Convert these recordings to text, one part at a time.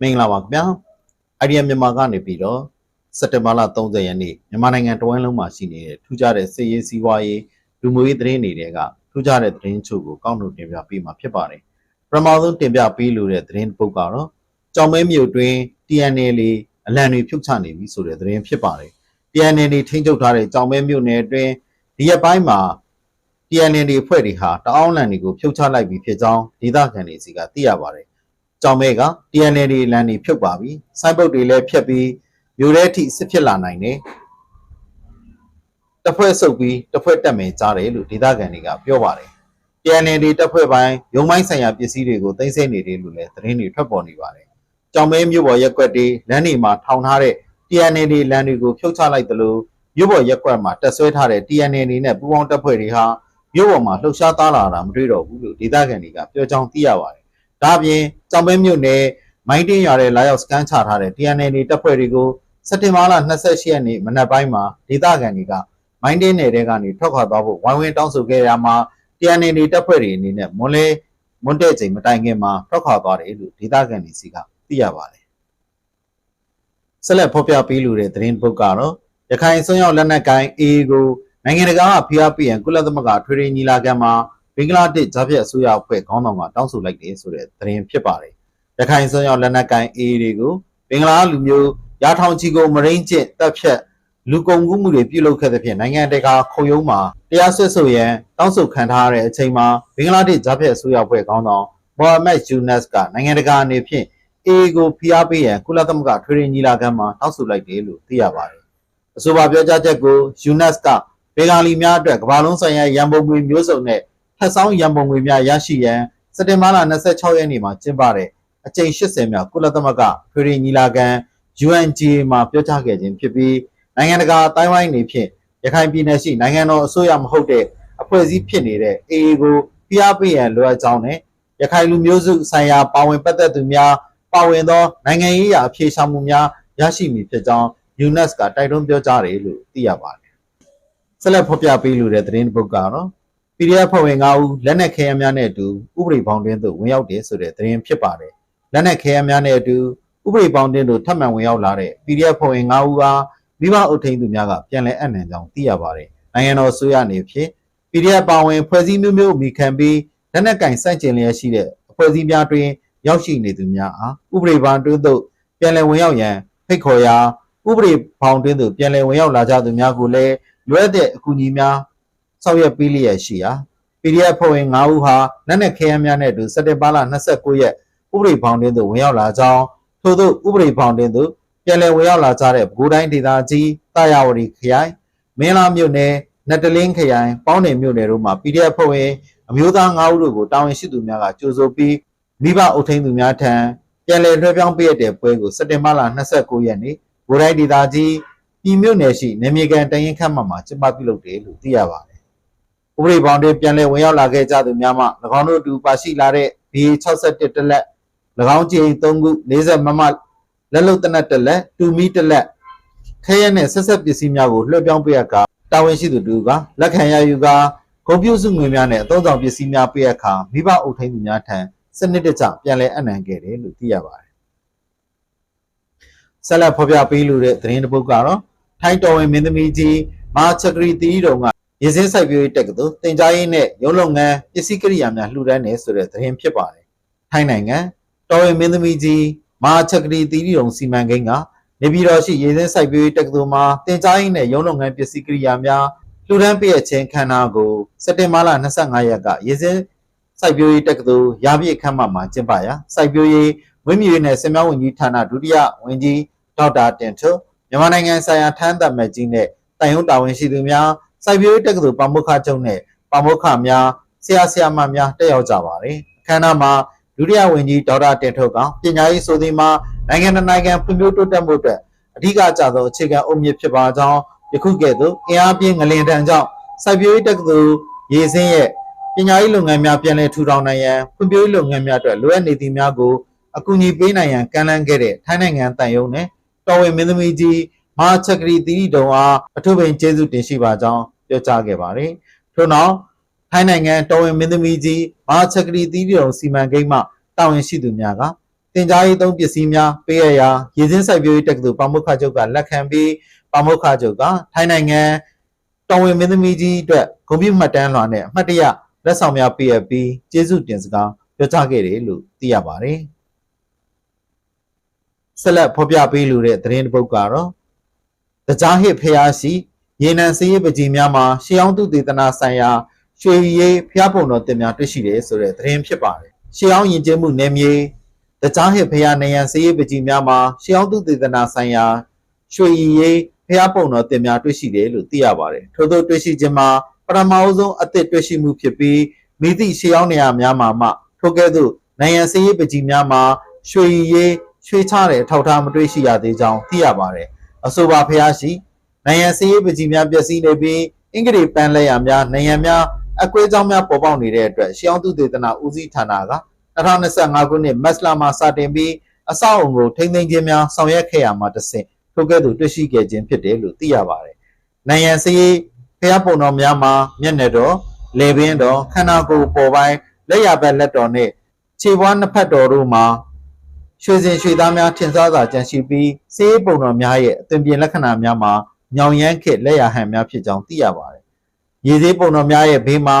မင်္ဂလာပါခင်ဗျာအိုင်ဒီယာမြန်မာကနေပြီးတော့စက်တင်ဘာလ30ရက်နေ့မြန်မာနိုင်ငံတဝန်းလုံးမှာရှိနေတဲ့ထူးခြားတဲ့စစ်ရေးစီးပွားရေးလူမှုရေးသတင်းတွေကထူးခြားတဲ့သတင်းချို့ကိုကောက်နှုတ်တင်ပြပေးမှာဖြစ်ပါတယ်ပထမဆုံးတင်ပြပေးလိုတဲ့သတင်းတစ်ပုဒ်ကတော့ကြောင်မဲမြို့တွင် TNL အလံတွေဖြုတ်ချနေပြီဆိုတဲ့သတင်းဖြစ်ပါတယ် TNL ထိန်းချုပ်ထားတဲ့ကြောင်မဲမြို့နယ်အတွင်းဒီရက်ပိုင်းမှာ TNL ဖွဲ့တွေဟာတအောင်းလန်တွေကိုဖြုတ်ချလိုက်ပြီဖြစ်ကြောင်းဒေသခံတွေစီကသိရပါတယ်။ ကြောင်မဲက TNL လန်တွေဖြုတ်ပါပြီ။စိုက်ပုတ်တွေလည်းဖြတ်ပြီးမြို့ထဲထိစစ်ဖြစ်လာနိုင်တယ်။တစ်ဖွဲ့ဆုပ်ပြီးတစ်ဖွဲ့တက်မယ်ကြားတယ်လို့ဒေသခံတွေကပြောပါတယ်။ TNL တပ်ဖွဲ့ပိုင်းရုံမိုင်းဆိုင်ရာပစ္စည်းတွေကိုသိမ်းဆည်းနေတယ်လို့လည်းသတင်းတွေထွက်ပေါ်နေပါတယ်။ကြောင်မဲမြို့ပေါ်ရက်ကွက်တွေလမ်းတွေမှာထောင်ထားတဲ့ TNL လန်တွေကိုဖြုတ်ချလိုက်တယ်လို့မြို့ပေါ်ရက်ကွက်မှာတက်ဆွဲထားတဲ့ TNL နဲ့ပူးပေါင်းတပ်ဖွဲ့တွေဟာမြို့ပေါ်မှာလှုပ်ရှားသားလာတာမတွေ့တော့ဘူးလို့ဒေသခံတွေကပြောကြောင်းသိရပါတယ်။ ဒါ့အပြင်ကြောင်ပဲမြို့နယ်မိုင်းတင်းရွာတဲ့လာရောက်စကန်ချထားတဲ့ TNL တပ်ဖွဲ့တွေကိုစက်တင်ဘာလ28ရက်နေ့မနက်ပိုင်းမှာဒေသခံတွေကမိုင်းတင်းနယ်တဲကနေထွက်ခွာသွားဖို့ဝိုင်းဝန်းတောင်းဆိုခဲ့ရမှာ TNL တပ်ဖွဲ့တွေအနေနဲ့မွန်လဲမွန်တဲ့ချိန်မတိုင်ခင်မှာထွက်ခွာသွားတယ်လို့ဒေသခံတွေစီကသိရပါတယ်။ဆက်လက်ဖော်ပြပေးလိုတဲ့သတင်းပုတ်ကတော့ရခိုင်စွန်းရောက်လက်နက်ကိုင် AA ကိုနိုင်ငံတကာကဖိအားပေးရန်ကုလသမဂ္ဂထွေထွေညီလာခံမှာ ဘင်္ဂလားဒေ့ရှ်ဂျာဖြတ်အစိုးရအဖွဲ့ခေါင်းဆောင်ကတောင်းဆိုလိုက်တယ်ဆိုတဲ့သတင်းဖြစ်ပါတယ်။ရခိုင်စွန်းရောက်လက်နက်ကိုင် AA တွေကိုဘင်္ဂလားလူမျိုးရာထောင်ချီကိုမရင်းကျင့်တပ်ဖြတ်လူကုန်ကူးမှုတွေပြုလုပ်ခဲ့တဲ့ဖြင့်နိုင်ငံတကာခုံရုံးမှာတရားစွဲဆိုရန်တောင်းဆိုခံထားရတဲ့အချိန်မှာဘင်္ဂလားဒေ့ရှ်ဂျာဖြတ်အစိုးရအဖွဲ့ခေါင်းဆောင်မိုဟာမက်ယူနက်စ်ကနိုင်ငံတကာအနေဖြင့် AA ကိုဖိအားပေးရန်ကုလသမဂ္ဂထွေထွေညီလာခံမှာတောင်းဆိုလိုက်တယ်လို့သိရပါတယ်။အဆိုပါပြောကြားချက်ကိုယူနက်စ်ကဘင်္ဂါလီများအတွက်ကမ္ဘာလုံးဆိုင်ရာရန်ပုံငွေမျိုးစုံနဲ့ ထပ်ဆောင်ရန်ပုံငွေများရရှိရန်စက်တင်ဘာလ26ရက်နေ့မှာကျင်းပတဲ့အကြိမ်80မြောက်ကုလသမဂ္ဂထွေထွေညီလာခံ UNGA မှာပြောကြားခဲ့ခြင်းဖြစ်ပြီးနိုင်ငံတကာအတိုင်းဝိုင်းနေဖြင့်ရခိုင်ပြည်နယ်ရှိနိုင်ငံတော်အစိုးရမဟုတ်တဲ့အဖွဲ့အစည်းဖြစ်နေတဲ့ AA ကိုဖိအားပေးရန်လိုအပ်ကြောင်းနဲ့ရခိုင်လူမျိုးစုဆိုင်ရာပါဝင်ပတ်သက်သူများပါဝင်သောနိုင်ငံရေးရာအဖြေရှာမှုများရရှိမည်ဖြစ်ကြောင်း UNES ကတိုက်တွန်းပြောကြားတယ်လို့သိရပါတယ်။ဆက်လက်ဖော်ပြပေးလိုတဲ့သတင်းတစ်ပုဒ်ကတော့ PDF ဖွဲ့ဝင်9ဦးလက်နက်ခဲယမ်းများနဲ့အတူဥပဒေပေါင်းတွင်းသို့ဝင်ရောက်တယ်ဆိုတဲ့သတင်းဖြစ်ပါတယ်။လက်နက်ခဲယမ်းများနဲ့အတူဥပဒေပေါင်းတွင်းသို့ထပ်မံဝင်ရောက်လာတဲ့ PDF ဖွဲ့ဝင်9ဦးအားမိဘအုပ်ထိန်းသူများကပြန်လည်အနှံကြောင်းသိရပါတယ်။နိုင်ငံတော်အစိုးရအနေဖြင့် PDF ပါဝင်ဖွဲ့စည်းမျိုးမျိုးအမိခံပြီးလက်နက်ကင်စန့်ကျင်လျက်ရှိတဲ့အဖွဲ့အစည်းများတွင်ရောက်ရှိနေသူများအားဥပဒေပေါင်းတွင်းသို့ပြန်လည်ဝင်ရောက်ရန်ဖိတ်ခေါ်ရာဥပဒေပေါင်းတွင်းသို့ပြန်လည်ဝင်ရောက်လာကြသူများကိုလည်းလွဲတဲ့အကူအညီများ ဆောင်ရွက်ပေးလျက်ရှိရာ PDF ဖွဲ့ဝင်9ဦးဟာလက်နက်ခဲယမ်းများနဲ့အတူစက်တင်ဘာလ29ရက်ဥပဒေပေါင်းတွင်းသို့ဝင်ရောက်လာကြောင်းထို့သောဥပဒေပေါင်းတွင်းသို့ပြန်လည်ဝင်ရောက်လာကြတဲ့ပဲခူးတိုင်းဒေသကြီးတာယာဝတီခရိုင်မင်းလာမြို့နယ်နတ်တလင်းခရိုင်ပေါင်းနယ်မြို့နယ်တို့မှာ PDF ဖွဲ့ဝင်အမျိုးသား9ဦးတို့ကိုတာဝန်ရှိသူများကကြိုဆိုပြီးမိဘအုပ်ထိန်းသူများထံပြန်လည်လွှဲပြောင်းပေးရတဲ့ပွဲကိုစက်တင်ဘာလ29ရက်နေ့ဘိုးတိုင်းဒေသကြီးပြည်မြို့နယ်ရှိနေမြေကန်တရင်ခန့်မှမှာကျင်းပပြုလုပ်တယ်လို့သိရပါတယ်။ ဥပဒေပေါင်းတွေပြန်လည်ဝင်ရောက်လာခဲ့ကြသူများမှ၎င်းတို့အတူပါရှိလာတဲ့ B61 တလက်၎င်းကြိမ်3ခု40မမလက်လုံတနက်တလက်တူမီတလက်ခဲရဲနဲ့ဆက်ဆက်ပစ္စည်းများကိုလွှဲပြောင်းပေးရကတာဝန်ရှိသူတူကလက်ခံရယူကကွန်ပျူတာငွေများနဲ့အသုံးဆောင်ပစ္စည်းများပေးရခါမိဘအုပ်ထိန်းသူများထံစနစ်တကျပြန်လည်အနှံခဲ့တယ်လို့သိရပါတယ်။ဆက်လက်ဖော်ပြပေးလိုတဲ့သတင်းတစ်ပုဒ်ကတော့ထိုင်းတော်ဝင်မင်းသမီးကြီးမာချက်ကရီတီးတော်က ရင်းစင်းစိုက်ပျိုးရေးတက္ကသိုလ်တင်ကြားရေးနဲ့ရုံးလုပ်ငန်းပစ္စည်းကိရိယာများလှူဒန်းနေဆိုတဲ့သတင်းဖြစ်ပါတယ်။ထိုင်းနိုင်ငံတော်ဝင်မင်းသမီးကြီးမာချက်ကရီတီးတော်စီမံကိန်းကနေပြည်တော်ရှိရင်းစင်းစိုက်ပျိုးရေးတက္ကသိုလ်မှာတင်ကြားရေးနဲ့ရုံးလုပ်ငန်းပစ္စည်းကိရိယာများလှူဒန်းပေးရခြင်းခန္ဓာကိုစက်တင်ဘာလ25ရက်ကရင်းစင်းစိုက်ပျိုးရေးတက္ကသိုလ်ရာပြည့်ခမ်းမမှာကျင်းပရာစိုက်ပျိုးရေးဝင်းမြူရေးနဲ့စင်မြောင်းဝန်ကြီးဌာနဒုတိယဝန်ကြီးဒေါက်တာတင်ထွန်းမြန်မာနိုင်ငံဆိုင်ရာထမ်းသက်မဲ့ကြီးနဲ့တိုင်ယုံတာဝန်ရှိသူများ စိုက်ပျိုးရေးတက္ကသိုလ်ပါမုခချုပ်နဲ့ပါမုခများဆရာဆရာမများတက်ရောက်ကြပါတယ်အခမ်းအနားမှာဒုတိယဝန်ကြီးဒေါက်တာတင်ထွန်းကပညာရေးဆိုသည်မှာနိုင်ငံတကာနိုင်ငံဖွံ့ဖြိုးတိုးတက်မှုအတွက်အဓိကကျသောအခြေခံအုတ်မြစ်ဖြစ်ပါကြောင်းယခုကဲ့သို့အင်အားပြင်းငလင်တန်ကြောင့်စိုက်ပျိုးရေးတက္ကသိုလ်ရေစင်းရဲ့ပညာရေးလုပ်ငန်းများပြန်လည်ထူထောင်နိုင်ရန်ဖွံ့ဖြိုးရေးလုပ်ငန်းများအတွက်လိုအပ်နေသည့်များကိုအကူအညီပေးနိုင်ရန်ကမ်းလှမ်းခဲ့တဲ့ထိုင်းနိုင်ငံတန်ယုံနဲ့တော်ဝင်မင်းသမီးကြီးမာချက်ကရီတီတုံအားအထူးပင်ကျေးဇူးတင်ရှိပါကြောင်း ပြောကြားခဲ့ပါတယ်။ထို့နောက်ထိုင်းနိုင်ငံတော်ဝင်မင်းသမီးကြီးမာချက်ကရီတီတုံစီမံကိန်းမှတာဝန်ရှိသူများကတင်ကြားရေးသုံးပစ္စည်းများပေးရရာရည်စင်းစိုက်ပျိုးရေးတက္ကသိုလ်ပါမုခချုပ်ကလက်ခံပြီးပါမုခချုပ်ကထိုင်းနိုင်ငံတော်ဝင်မင်းသမီးကြီးအတွက်ဂုဏ်ပြုမှတ်တမ်းလွှာနဲ့အမှတ်တရလက်ဆောင်များပေးအပ်ပြီးကျေးဇူးတင်စကားပြောကြားခဲ့တယ်လို့သိရပါတယ်ဆက်လက်ဖော်ပြပေးလိုတဲ့သတင်းတစ်ပုဒ်ကတော့တကြားဟစ်ဖျားရှိ ရေနံစည်းရပကြီးများမှာရှေးအောင်သူတေသနာဆိုင်ရာရွှေရည်ဖျားပုံတော်တင်များတွေ့ရှိတယ်ဆိုတဲ့သတင်းဖြစ်ပါတယ်ရှေးအောင်ယဉ်ကျေးမှုနယ်မြေတကြားဟစ်ဖျားနေရန်စည်းရပကြီးများမှာရှေးအောင်သူတေသနာဆိုင်ရာရွှေရည်ဖျားပုံတော်တင်များတွေ့ရှိတယ်လို့သိရပါတယ်ထို့သောတွေ့ရှိခြင်းမှာပထမအဆုံးအသစ်တွေ့ရှိမှုဖြစ်ပြီးမိသည့်ရှေးအောင်နေရာများမှာမှထို့ကဲ့သို့နိုင်ရန်စည်းရပကြီးများမှာရွှေရည်ရွှေချတဲ့အထောက်အထားမတွေ့ရှိရသေးကြောင်းသိရပါတယ်အဆိုပါဖျားရှိ နိုင်ငံစည်းရေးပကြီးများပျက်စီးနေပြီးအင်္ဂလိပ်ပန်းလက်ရများနိုင်ငံများအကွဲကြောင်းများပေါ်ပေါက်နေတဲ့အတွက်ရှေးအောင်သူဒေသနာဦးစီးဌာနက2025ခုနှစ်မတ်လမှာစတင်ပြီးအဆောက်အုံကိုထိန်းသိမ်းခြင်းများဆောင်ရွက်ခဲ့ရမှာတစ်ဆင့်ထို့ကဲ့သို့တွေ့ရှိခဲ့ခြင်းဖြစ်တယ်လို့သိရပါတယ်။နိုင်ငံစည်းရေးဖျားပုံတော်များမှာမျက်နှာတော်လေပင်တော်ခန္ဓာကိုယ်ပေါ်ပိုင်းလက်ရဘက်လက်တော်နှင့်ခြေပွားနှစ်ဖက်တော်တို့မှာရွှေစင်ရွှေသားများထင်ရှားစွာကြန့်ရှိပြီးစေးပုံတော်များရဲ့အသွင်ပြင်လက္ခဏာများမှာ ညောင်ရမ်းခက်လက်ရဟန်များဖြစ်ကြောင်းသိရပါတယ်။ရေသေးပုံတော်များရဲ့ဘေးမှာ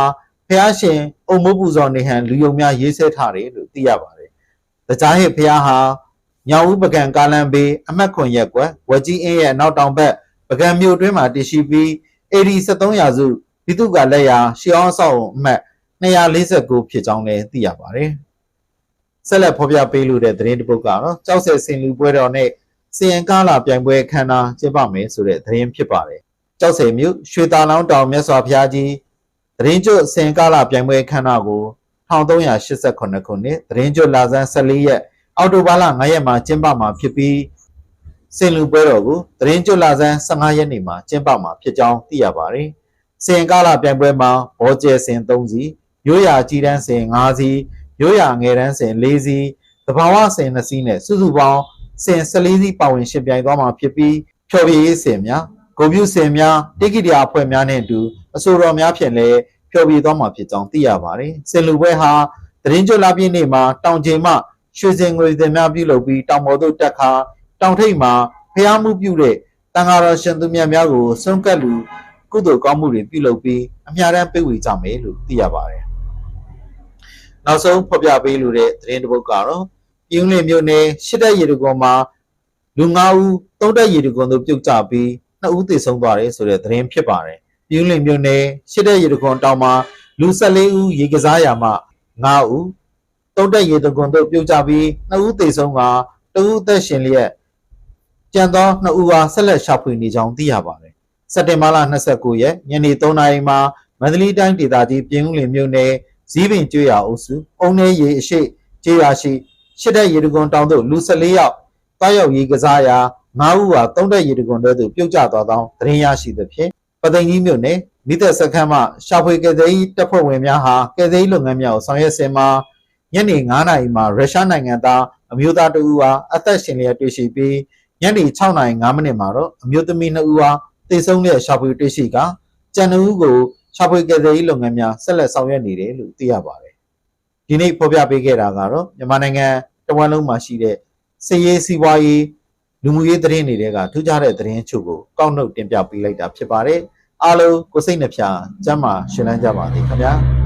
ဖះရှင်အုံမိုးပူဇော်နေဟန်လူယုံများရေးဆဲထားတယ်လို့သိရပါတယ်။တကြားဟစ်ဖះဟာညောင်ဦးပကံကားလန်ဘေးအမတ်ခွန်ရက်ကွယ်ဝကြီးအင်းရဲ့နောက်တောင်ဘက်ပကံမြို့တွင်းမှာတည်ရှိပြီး AD 73ရာစုပြည်သူ့ကလက်ရာရှေးအောင်အဆောက်အုံအမှတ်249ဖြစ်ကြောင်းလည်းသိရပါတယ်။ဆက်လက်ဖော်ပြပေးလို့တဲ့သတင်းတစ်ပုဒ်ကတော့ကြောက်ဆက်စင်လူပွဲတော်နဲ့ စီရင်ကားလာပြိုင်ပွဲအခမ်းအနားကျင်းပမယ်ဆိုတဲ့သတင်းဖြစ်ပါတယ်။ကြောက်ဆက်မြို့ရွှေတာလောင်းတောင်မြတ်စွာဘုရားကြီးသတင်းကျွတ်စင်ကားလာပြိုင်ပွဲအခမ်းအနားကို1388ခုနှစ်သတင်းကျွတ်လာဇန်14ရက်အောက်တိုဘာလ9ရက်မှာကျင်းပမှာဖြစ်ပြီးစင်လူပွဲတော်ကိုသတင်းကျွတ်လာဇန်15ရက်နေ့မှာကျင်းပမှာဖြစ်ကြောင်းသိရပါတယ်။စင်ကားလာပြိုင်ပွဲမှာဘောကျဲစင်3စီရိုးရာကြီးတန်းစင်5စီရိုးရာငယ်တန်းစင်4စီတဘာဝစင်2စီနဲ့စုစုပေါင်း စင်14စီပါဝင်ရှင်ပြိုင်သွားမှာဖြစ်ပြီးဖျော်ဖြေရေးစင်များဂုံပြုစင်များတိကိတရာအဖွဲ့များနဲ့အတူအဆိုတော်များဖြင့်လည်းဖျော်ဖြေသွားမှာဖြစ်ကြောင်းသိရပါတယ်။စင်လူပွဲဟာသတင်းကျွတ်လာပြည့်နေ့မှာတောင်ကျင်မှရွှေစင်ငွေစင်များပြုလုပ်ပြီးတောင်ပေါ်သို့တက်ခါတောင်ထိပ်မှာဖျားမှုပြုတဲ့တန်ဃာတော်ရှင်သူမြတ်များကိုဆုံးကတ်လူကုသိုလ်ကောင်းမှုတွေပြုလုပ်ပြီးအများရန်ပေးဝေကြမယ်လို့သိရပါတယ်။နောက်ဆုံးဖော်ပြပေးလိုတဲ့သတင်းတစ်ပုဒ်ကတော့ ပြင်းလင်းမြို့နယ်ရှစ်တက်ရေတကွန်မှာလူ၅ဦးသုံးတက်ရေတကွန်တို့ပြုတ်ကျပြီးနှစ်ဦးသေဆုံးသွားတယ်ဆိုတဲ့သတင်းဖြစ်ပါတယ်။ပြင်းလင်းမြို့နယ်ရှစ်တက်ရေတကွန်တောင်မှာလူ14ဦးရေကစားရာမှ9ဦးသုံးတက်ရေတကွန်တို့ပြုတ်ကျပြီးနှစ်ဦးသေဆုံးကတဦးအသက်ရှင်လျက်ကြံသောနှစ်ဦးအားဆက်လက်ရှာဖွေနေကြောင်းသိရပါတယ်။စက်တင်ဘာလ29ရက်ညနေ3နာရီမှာမန္တလေးတိုင်းဒေသကြီးပြင်းဦးလင်မြို့နယ်ဇီးပင်ကျွော်အုပ်စုအုံနေရေအရှိကျွော်ရှိရှ စ်တဲ့ရေတကွန်တောင်သို့လူ14ယောက်တွားရောက်ရေကစားရာ9ဦးဟာ3တဲ့ရေတကွန်တို့သို့ပြုတ်ကျသွားသောသတင်းရရှိသဖြင့်ပသိမ်ကြီးမြို့နယ်မိသက်စခန်းမှရှာဖွေကယ်ဆယ်ရေးတပ်ဖွဲ့ဝင်များဟာကယ်ဆယ်ရေးလုပ်ငန်းများကိုဆောင်ရွက်စဉ်မှာညနေ9နာရီမှာရုရှားနိုင်ငံသားအမျိုးသားတဦးဟာအသက်ရှင်လျက်တွေ့ရှိပြီးညနေ6နာရီ9မိနစ်မှာတော့အမျိုးသမီး2ဦးဟာသေဆုံးတဲ့ရှာဖွေတွေ့ရှိကကြံ2ဦးကိုရှာဖွေကယ်ဆယ်ရေးလုပ်ငန်းများဆက်လက်ဆောင်ရွက်နေတယ်လို့သိရပါတယ်။ ဒီနေ့ဖော်ပြပေးခဲ့တာကတော့မြန်မာနိုင်ငံတဝန်းလုံးမှာရှိတဲ့စည်ရေးစီးပွားရေးလူမှုရေးသတင်းတွေကထူးခြားတဲ့သတင်းအချို့ကိုကောက်နှုတ်တင်ပြပေးလိုက်တာဖြစ်ပါတယ်။အားလုံးကိုစိတ်နှဖျားစမ်းမရှင်လန်းကြပါစေခင်ဗျာ။